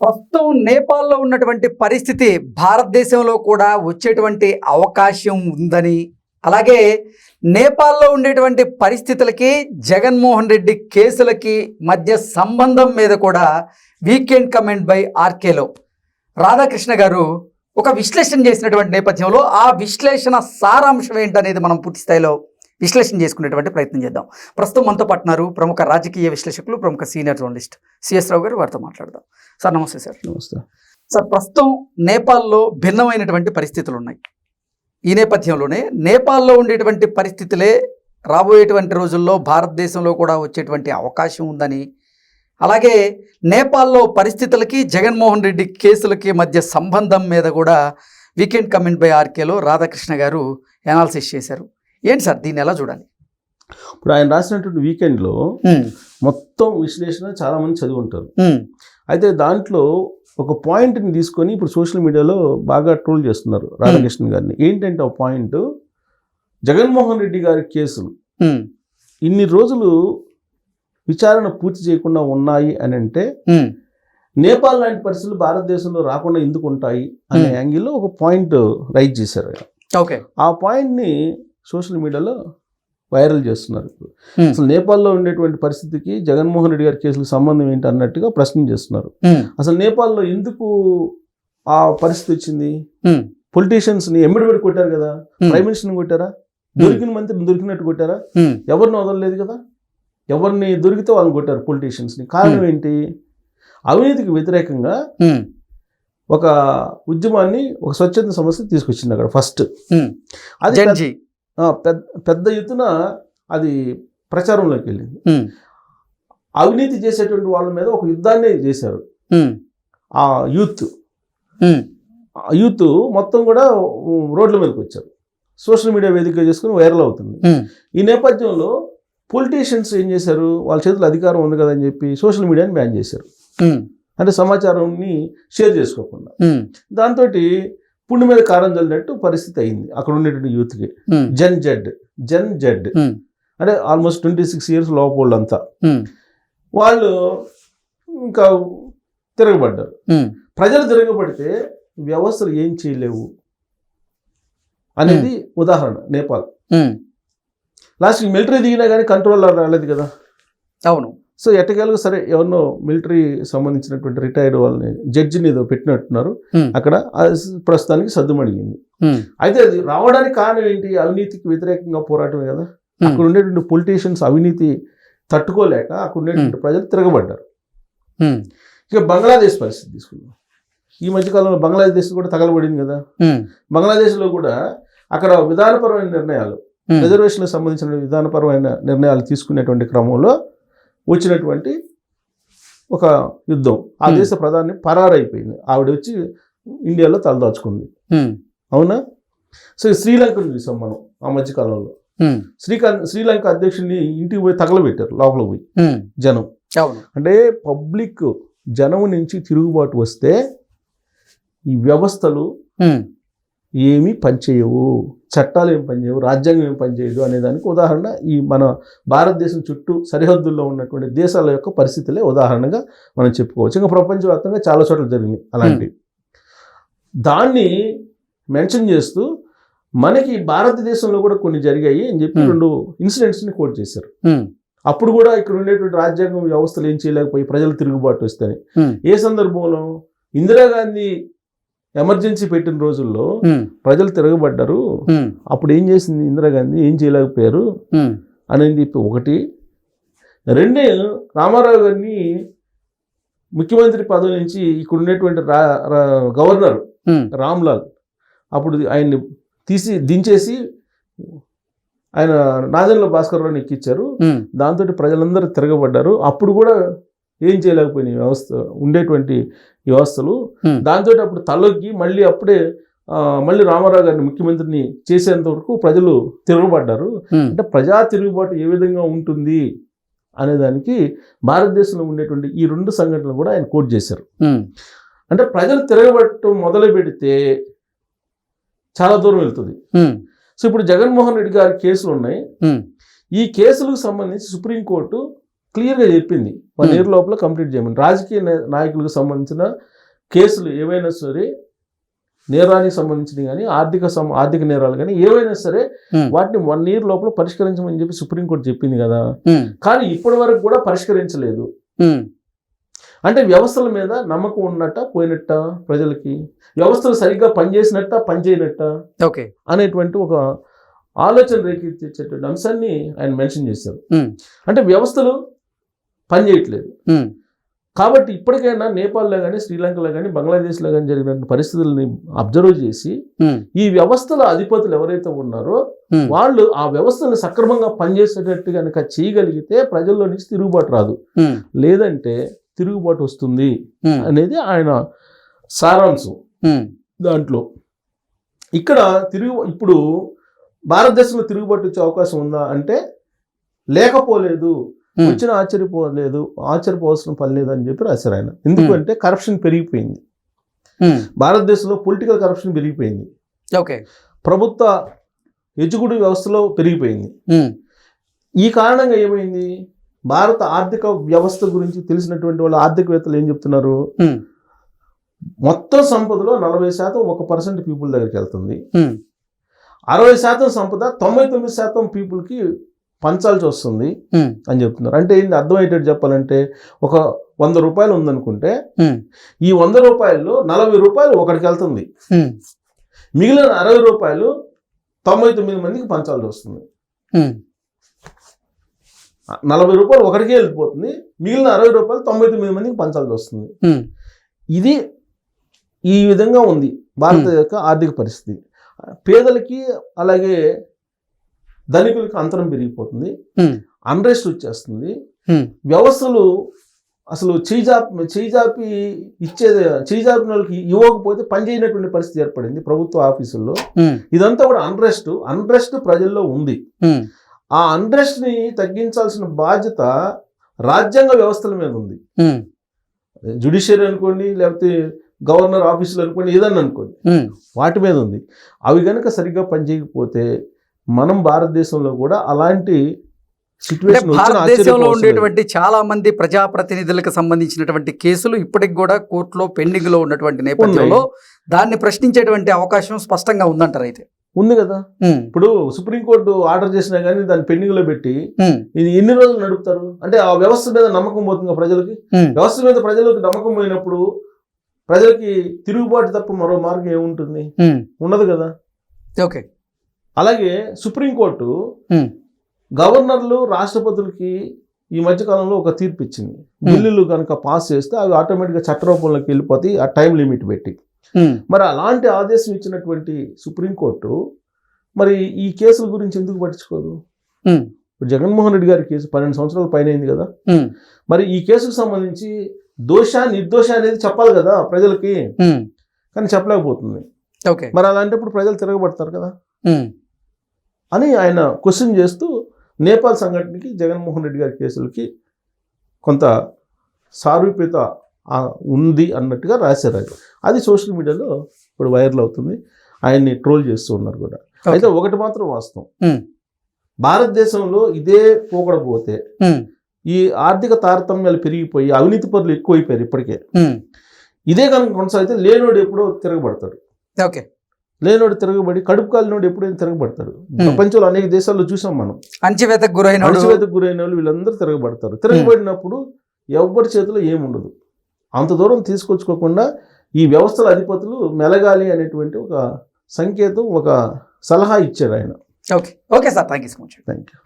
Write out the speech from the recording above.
ప్రస్తుతం నేపాల్లో ఉన్నటువంటి పరిస్థితి భారతదేశంలో కూడా వచ్చేటువంటి అవకాశం ఉందని. అలాగే నేపాల్లో ఉండేటువంటి పరిస్థితులకి జగన్మోహన్ రెడ్డి కేసులకి మధ్య సంబంధం మీద కూడా వీకెండ్ కమెంట్ బై ఆర్కేలో. రాధాకృష్ణ గారు ఒక విశ్లేషణ చేసినటువంటి నేపథ్యంలో ఆ విశ్లేషణ సారాంశం ఏంటనేది మనం పూర్తి స్థాయిలో విశ్లేషణ చేసుకునేటువంటి ప్రయత్నం చేద్దాం. ప్రస్తుతం మనతో పట్టినారు ప్రముఖ రాజకీయ విశ్లేషకులు ప్రముఖ సీనియర్ జర్నలిస్ట్ సిఎస్ రావు గారు. వారితో మాట్లాడదాం. సార్ నమస్తే సార్. నమస్తే. సార్ ప్రస్తుతం నేపాల్లో భిన్నమైనటువంటి పరిస్థితులు ఉన్నాయి. ఈ నేపథ్యంలోనే నేపాల్లో ఉండేటువంటి పరిస్థితులే రాబోయేటువంటి రోజుల్లో భారతదేశంలో కూడా వచ్చేటువంటి అవకాశం ఉందని అలాగే నేపాల్లో పరిస్థితులకి జగన్మోహన్ రెడ్డి కేసులకి మధ్య సంబంధం మీద కూడా వీకెండ్ కమెంట్ బై ఆర్కేలో రాధాకృష్ణ గారు ఎనాలిసిస్ చేశారు. ఏంటి సార్ దీన్ని ఎలా చూడాలి? ఇప్పుడు ఆయన రాసినటువంటి వీకెండ్లో మొత్తం విశ్లేషణ చాలా మంది చదివి ఉంటారు అయితే దాంట్లో ఒక పాయింట్ని తీసుకొని ఇప్పుడు సోషల్ మీడియాలో బాగా ట్రోల్ చేస్తున్నారు రాధాకృష్ణ గారిని. ఏంటంటే ఆ పాయింట్ జగన్మోహన్ రెడ్డి గారి కేసులు ఇన్ని రోజులు విచారణ పూర్తి చేయకుండా ఉన్నాయి అని అంటే నేపాల్ లాంటి పరిస్థితులు భారతదేశంలో రాకుండా ఎందుకు ఉంటాయి అనే. యాంగిల్లో ఒక పాయింట్ రైజ్ చేశారు. ఓకే. ఆ పాయింట్ని సోషల్ మీడియాలో వైరల్ చేస్తున్నారు ఇప్పుడు. అసలు నేపాల్లో ఉండేటువంటి పరిస్థితికి జగన్మోహన్ రెడ్డి గారి కేసులకు సంబంధం ఏంటి అన్నట్టుగా ప్రశ్న చేస్తున్నారు. అసలు నేపాల్లో ఎందుకు ఆ పరిస్థితి వచ్చింది? పొలిటీషియన్స్ని ఎమ్మడిబడి కొట్టారు కదా? ప్రైమ్ మినిస్టర్ని కొట్టారా? దొరికిన మంత్రిని దొరికినట్టు కొట్టారా? ఎవరిని వదలలేదు కదా? ఎవరిని దొరికితే వాళ్ళని కొట్టారు పొలిటీషియన్స్ని. కారణం ఏంటి? అవినీతికి వ్యతిరేకంగా ఒక ఉద్యమాన్ని ఒక స్వచ్ఛంద సంస్థ తీసుకొచ్చింది అక్కడ ఫస్ట్. అది పెద్ద- పెద్ద ఎత్తున అది ప్రచారంలోకి వెళ్ళింది. అవినీతి చేసేటువంటి వాళ్ళ మీద ఒక యుద్ధాన్ని చేశారు. ఆ యూత్. ఆ యూత్ మొత్తం కూడా రోడ్ల మీదకి వచ్చారు. సోషల్ మీడియా వేదికగా చేసుకుని వైరల్ అవుతుంది. ఈ నేపథ్యంలో పొలిటీషియన్స్ ఏం చేశారు? వాళ్ళ చేతుల్లో అధికారం ఉంది కదా అని చెప్పి సోషల్ మీడియాని బ్యాన్ చేశారు. అంటే సమాచారాన్ని షేర్ చేసుకోకుండా. దాంతో పుండు మీద కారం చల్లినట్టు పరిస్థితి అయింది. అక్కడ ఉండేటువంటి యూత్కి. Gen Z gen Z. అంటే ఆల్మోస్ట్ ట్వంటీ సిక్స్ ఇయర్స్ లోపలంతా వాళ్ళు ఇంకా తిరగబడ్డారు. ప్రజలు తిరగబడితే వ్యవస్థలు ఏం చేయలేవు అనేది ఉదాహరణ నేపాల్. లాస్ట్కి మిలిటరీ దిగినా కానీ కంట్రోల్ రాలేదు కదా. అవును. సో ఎట్టకేలకు సరే ఎవరినో మిలిటరీ సంబంధించినటువంటి రిటైర్డ్ వాళ్ళని జడ్జిని ఏదో పెట్టినట్టున్నారు. అక్కడ ప్రస్తుతానికి సద్దుమణిగింది అయితే అది రావడానికి కారణం ఏంటి? అవినీతికి వ్యతిరేకంగా పోరాటమే కదా. అక్కడ ఉండేటువంటి పొలిటీషియన్స్ అవినీతి తట్టుకోలేక అక్కడ ఉండేటువంటి ప్రజలు తిరగబడ్డారు. ఇక బంగ్లాదేశ్ పరిస్థితి తీసుకుందాం. ఈ మధ్యకాలంలో బంగ్లాదేశ్ కూడా తగలబడింది కదా. బంగ్లాదేశ్లో కూడా అక్కడ విధానపరమైన నిర్ణయాలు రిజర్వేషన్లకు సంబంధించిన విధానపరమైన నిర్ణయాలు తీసుకునేటువంటి క్రమంలో వచ్చినటువంటి ఒక యుద్ధం. ఆ. దేశ ప్రధాని పరారైపోయింది. ఆవిడ వచ్చి ఇండియాలో తలదాచుకుంది. అవునా? సో శ్రీలంకను చూసాం మనం ఆ మధ్యకాలంలో శ్రీకాంత్ శ్రీలంక అధ్యక్షుడిని ఇంటికి పోయి తగలబెట్టారు లోపల పోయి. జనం. అంటే పబ్లిక్ జనం నుంచి తిరుగుబాటు వస్తే ఈ వ్యవస్థలు ఏమీ పనిచేయవు. చట్టాలు ఏం పనిచేయవు. రాజ్యాంగం ఏం పనిచేయదు అనే దానికి ఉదాహరణ ఈ మన భారతదేశం చుట్టూ సరిహద్దుల్లో ఉన్నటువంటి దేశాల యొక్క పరిస్థితులే ఉదాహరణగా మనం చెప్పుకోవచ్చు. ఇంకా ప్రపంచవ్యాప్తంగా చాలా చోట్ల జరిగినాయి అలాంటివి. దాన్ని మెన్షన్ చేస్తూ మనకి భారతదేశంలో కూడా కొన్ని జరిగాయి అని చెప్పి. రెండు ఇన్సిడెంట్స్ని కోట్ చేశారు. అప్పుడు కూడా ఇక్కడ ఉండేటువంటి రాజ్యాంగం వ్యవస్థలు ఏం చేయలేకపోయి ప్రజలు తిరుగుబాటు వస్తాయి ఏ సందర్భంలో ఇందిరాగాంధీ ఎమర్జెన్సీ పెట్టిన రోజుల్లో ప్రజలు తిరగబడ్డారు. అప్పుడు ఏం చేసింది ఇందిరాగాంధీ ఏం చేయలేకపోయారు? అనేది చెప్పి ఒకటి. రెండే రామారావు గారిని ముఖ్యమంత్రి పదవి నుంచి ఇక్కడ ఉండేటువంటి గవర్నర్ రామ్లాల్ అప్పుడు ఆయన్ని తీసి దించేసి ఆయన నాదెండ్ల భాస్కర్రావుని ఎక్కిచ్చారు. దాంతో ప్రజలందరూ తిరగబడ్డారు. అప్పుడు కూడా ఏం చేయలేకపోయినాయి వ్యవస్థ ఉండేటువంటి వ్యవస్థలు దాంతో అప్పుడు తలొగ్గి మళ్ళీ అప్పుడే మళ్ళీ రామారావు గారిని ముఖ్యమంత్రిని చేసేంత వరకు ప్రజలు తిరగబడ్డారు. అంటే ప్రజా తిరుగుబాటు ఏ విధంగా ఉంటుంది అనేదానికి భారతదేశంలో ఉండేటువంటి ఈ రెండు సంఘటనలు కూడా ఆయన కోట్ చేశారు. అంటే ప్రజలు తిరగబట్టడం మొదలు పెడితే చాలా దూరం వెళ్తుంది. సో ఇప్పుడు జగన్మోహన్ రెడ్డి గారి కేసులు ఉన్నాయి. ఈ కేసులకు సంబంధించి సుప్రీంకోర్టు క్లియర్గా చెప్పింది. One Hmm. ఇయర్ లోపల కంప్లీట్ చేయమని. రాజకీయ నాయకులకు సంబంధించిన కేసులు ఏవైనా సరే నేరానికి సంబంధించినవి కానీ ఆర్థిక ఆర్థిక నేరాలు కానీ ఏవైనా సరే Hmm. వాటిని వన్ ఇయర్ లోపల పరిష్కరించమని చెప్పి సుప్రీంకోర్టు చెప్పింది కదా. ఉమ్, కానీ ఇప్పటి వరకు కూడా పరిష్కరించలేదు. అంటే వ్యవస్థల మీద నమ్మకం ఉన్నట్ట పోయినట్ట ప్రజలకి? వ్యవస్థలు సరిగ్గా పనిచేసినట్ట పనిచేయనట్ట? ఓకే. అనేటువంటి ఒక ఆలోచన రేకెత్తించేటువంటి అంశాన్ని ఆయన మెన్షన్ చేశారు. అంటే వ్యవస్థలు పనిచేయట్లేదు కాబట్టి ఇప్పటికైనా నేపాల్లో కానీ శ్రీలంకలో కానీ బంగ్లాదేశ్లో కానీ జరిగిన పరిస్థితుల్ని అబ్జర్వ్ చేసి ఈ వ్యవస్థల అధిపతులు ఎవరైతే ఉన్నారో వాళ్ళు ఆ వ్యవస్థను సక్రమంగా పనిచేసేటట్టు కనుక చేయగలిగితే ప్రజల్లో నుంచి తిరుగుబాటు రాదు. లేదంటే తిరుగుబాటు వస్తుంది అనేది ఆయన సారాంశం దాంట్లో. ఇక్కడ తిరుగు ఇప్పుడు భారతదేశంలో తిరుగుబాటు వచ్చే అవకాశం ఉందా అంటే లేకపోలేదు. వచ్చిన ఆశ్చర్యపోలేదు ఆశ్చర్యపోవాల్సిన పని లేదు అని చెప్పి రాశారు ఆయన. ఎందుకంటే కరప్షన్ పెరిగిపోయింది. భారతదేశంలో పొలిటికల్ కరప్షన్ పెరిగిపోయింది. ఓకే. ప్రభుత్వ ఎగ్జిక్యూటివ్ వ్యవస్థలో పెరిగిపోయింది. ఈ కారణంగా ఏమైంది? భారత ఆర్థిక వ్యవస్థ గురించి తెలిసినటువంటి వాళ్ళ ఆర్థికవేత్తలు ఏం చెప్తున్నారు? మొత్తం సంపదలో నలభై శాతం ఒక పర్సెంట్ పీపుల్ దగ్గరికి వెళ్తుంది. అరవై శాతం సంపద తొంభై తొమ్మిది శాతం పీపుల్కి పంచాల్సి వస్తుంది అని చెప్తున్నారు. అంటే ఏంటి అర్థమయ్యేటట్టు చెప్పాలంటే ఒక వంద రూపాయలు ఉందనుకుంటే ఈ వంద రూపాయల్లో నలభై రూపాయలు ఒకడికి వెళ్తుంది. మిగిలిన అరవై రూపాయలు తొంభై తొమ్మిది మందికి పంచాల్సి వస్తుంది. నలభై రూపాయలు ఒకడికే వెళ్ళిపోతుంది. మిగిలిన అరవై రూపాయలు తొంభై తొమ్మిది మందికి పంచాల్సి వస్తుంది. ఇది ఈ విధంగా ఉంది భారత యొక్క ఆర్థిక పరిస్థితి. పేదలకి అలాగే ధనికులకి అంతరం పెరిగిపోతుంది. అన్రెస్ట్ వచ్చేస్తుంది. వ్యవస్థలు అసలు చేయిజాపి చేయిజాపి ఇచ్చేది చేయిజాపిన వాళ్ళకి ఇవ్వకపోతే పనిచేయనటువంటి పరిస్థితి ఏర్పడింది ప్రభుత్వ ఆఫీసుల్లో. ఇదంతా కూడా అన్రెస్ట్ అన్రెస్ట్ ప్రజల్లో ఉంది. ఆ అన్రెస్ట్ని తగ్గించాల్సిన బాధ్యత రాజ్యాంగ వ్యవస్థల మీద ఉంది. జుడిషియరీ అనుకోండి లేకపోతే గవర్నర్ ఆఫీసులు అనుకోండి ఏదన్నా అనుకోండి. వాటి మీద ఉంది. అవి కనుక సరిగ్గా పనిచేయకపోతే మనం భారతదేశంలో కూడా అలాంటి భారతదేశంలో ఉండేటువంటి చాలా మంది ప్రజాప్రతినిధులకు సంబంధించినటువంటి కేసులు ఇప్పటికి కూడా కోర్టులో పెండింగ్లో ఉన్నటువంటి నేపథ్యంలో దాన్ని ప్రశ్నించేటువంటి అవకాశం స్పష్టంగా ఉందంటారు అయితే. ఉంది కదా? ఇప్పుడు సుప్రీంకోర్టు ఆర్డర్ చేసినా కానీ దాన్ని పెండింగ్లో పెట్టి ఇది ఎన్ని రోజులు నడుపుతారు? అంటే ఆ వ్యవస్థ మీద నమ్మకం పోతుంది ప్రజలకి? వ్యవస్థ మీద ప్రజలకు నమ్మకం పోయినప్పుడు ప్రజలకి తిరుగుబాటు తప్ప మరో మార్గం ఏముంటుంది? ఉండదు కదా? ఓకే. అలాగే సుప్రీంకోర్టు గవర్నర్లు రాష్ట్రపతులకి ఈ మధ్యకాలంలో ఒక తీర్పు ఇచ్చింది. బిల్లులు కనుక పాస్ చేస్తే అవి ఆటోమేటిక్గా చట్టరూపంలోకి వెళ్ళిపోతాయి ఆ టైం లిమిట్ పెట్టి. మరి అలాంటి ఆదేశం ఇచ్చినటువంటి సుప్రీంకోర్టు మరి ఈ కేసుల గురించి ఎందుకు పట్టించుకోదు? ఇప్పుడు జగన్మోహన్ రెడ్డి గారి కేసు పన్నెండు సంవత్సరాల పైన అయింది కదా. మరి ఈ కేసుకు సంబంధించి దోష నిర్దోష అనేది చెప్పాలి కదా ప్రజలకి. కానీ చెప్పలేకపోతుంది. మరి అలాంటప్పుడు ప్రజలు తిరగబడతారు కదా. అని ఆయన క్వశ్చన్ చేస్తూ నేపాల్ సంఘటనకి జగన్మోహన్ రెడ్డి గారి కేసులకి కొంత సారూప్యత ఉంది అన్నట్టుగా రాశారు అది అది సోషల్ మీడియాలో ఇప్పుడు వైరల్ అవుతుంది. ఆయన్ని ట్రోల్ చేస్తూ ఉన్నారు కూడా. అయితే ఒకటి మాత్రం వాస్తవం. భారతదేశంలో ఇదే పోకడపోతే ఈ ఆర్థిక తారతమ్యాలు పెరిగిపోయి అవినీతి పనులు ఎక్కువైపోయారు ఇప్పటికే. ఇదే కనుక కొనసాగితే లేనోడు ఎప్పుడో తిరగబడతాడు. ఓకే. లేనోడు తిరగబడి కడుపు కాలినోడు ఎప్పుడైనా తిరగబడతాడు. ప్రపంచంలో అనేక దేశాల్లో చూసాం మనం. అంచివేతకు గురైన అణచివేతకు గురైన వాళ్ళు వీళ్ళందరూ తిరగబడతారు. తిరగబడినప్పుడు ఎవరి చేతిలో ఏముండదు. అంత దూరం తీసుకొచ్చుకోకుండా ఈ వ్యవస్థల అధిపతులు మెలగాలి అనేటువంటి ఒక సంకేతం ఒక సలహా ఇచ్చారు ఆయన. Okay. Okay sir. Thank you so much. Thank you